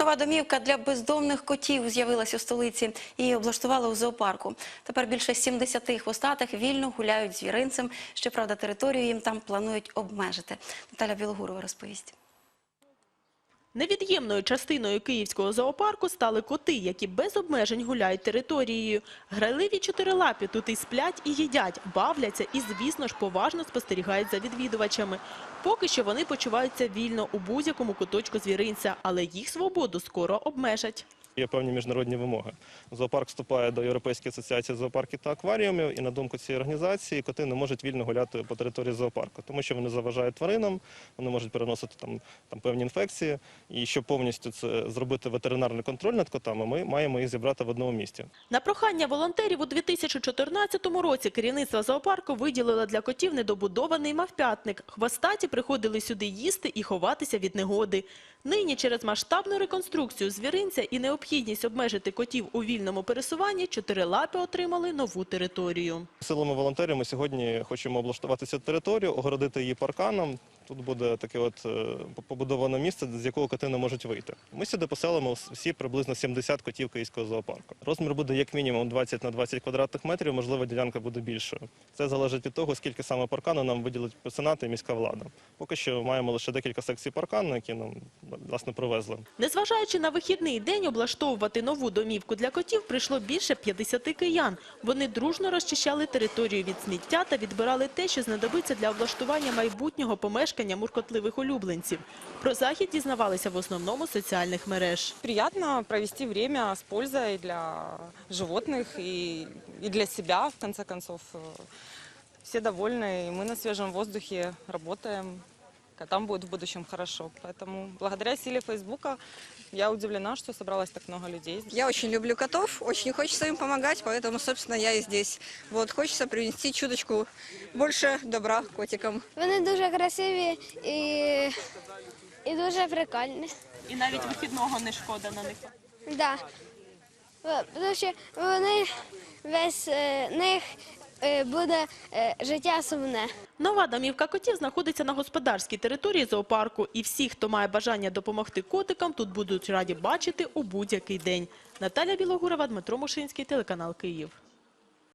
Нова домівка для бездомних котів з'явилась у столиці. і облаштували у зоопарку. Тепер більше 70 хвостатих вільно гуляють звіринцем. Щоправда, територію їм там планують обмежити. Наталя Білогурова розповість. Невід'ємною частиною київського зоопарку стали коти, які без обмежень гуляють територією. Грайливі чотирилапі тут і сплять, і їдять, бавляться і, звісно ж, поважно спостерігають за відвідувачами. Поки що вони почуваються вільно у будь-якому куточку звіринця, але їх свободу скоро обмежать. Є певні міжнародні вимоги. Зоопарк вступає до Європейської асоціації зоопарків та акваріумів, і на думку цієї організації коти не можуть вільно гуляти по території зоопарку, тому що вони заважають тваринам, вони можуть переносити там, там певні інфекції. І щоб повністю це зробити ветеринарний контроль над котами, ми маємо їх зібрати в одному місці. На прохання волонтерів у 2014 році керівництво зоопарку виділило для котів недобудований мавпятник. Хвостаті приходили сюди їсти і ховатися від негоди. Нині через масштабну реконструкцію звіринця і необхідність обмежити котів у вільному пересуванні чотирилапі отримали нову територію. Силами волонтерів ми сьогодні хочемо облаштувати цю територію, огородити її парканом. Тут буде таке от е, побудоване місце, з якого коти не можуть вийти. Ми сюди поселимо всі приблизно 70 котів київського зоопарку. Розмір буде як мінімум 20 на 20 квадратних метрів, можливо, ділянка буде більшою. Це залежить від того, скільки саме паркану нам виділить сенат і міська влада. Поки що маємо лише декілька секцій паркану, які нам власне привезли. Незважаючи на вихідний день, облаштовувати нову домівку для котів прийшло більше 50 киян. Вони дружно розчищали територію від сміття та відбирали те, що знадобиться для облаштування майбутнього помешкання муркотливих улюбленців. Про захід дізнавалися в основному з соціальних мереж. Приятно провести время с пользой для животных и, и для себя, в конце концов. Э, Все довольны, и мы на свежем воздухе работаем. Котам будет в будущем хорошо. Поэтому благодаря силе Фейсбука я удивлена, что собралось так много людей. Я очень люблю котов, очень хочется им помогать, поэтому, собственно, я и здесь. Вот, хочется принести чуточку больше добра котикам. Вони дуже красиві і, і дуже прикольні. І навіть вихідного не шкода на них. Да. Е, Тому що вони весь е, них буде е, життя сумне. Нова домівка котів знаходиться на господарській території зоопарку. І всі, хто має бажання допомогти котикам, тут будуть раді бачити у будь-який день. Наталя Білогурова, Дмитро Мушинський, телеканал Київ.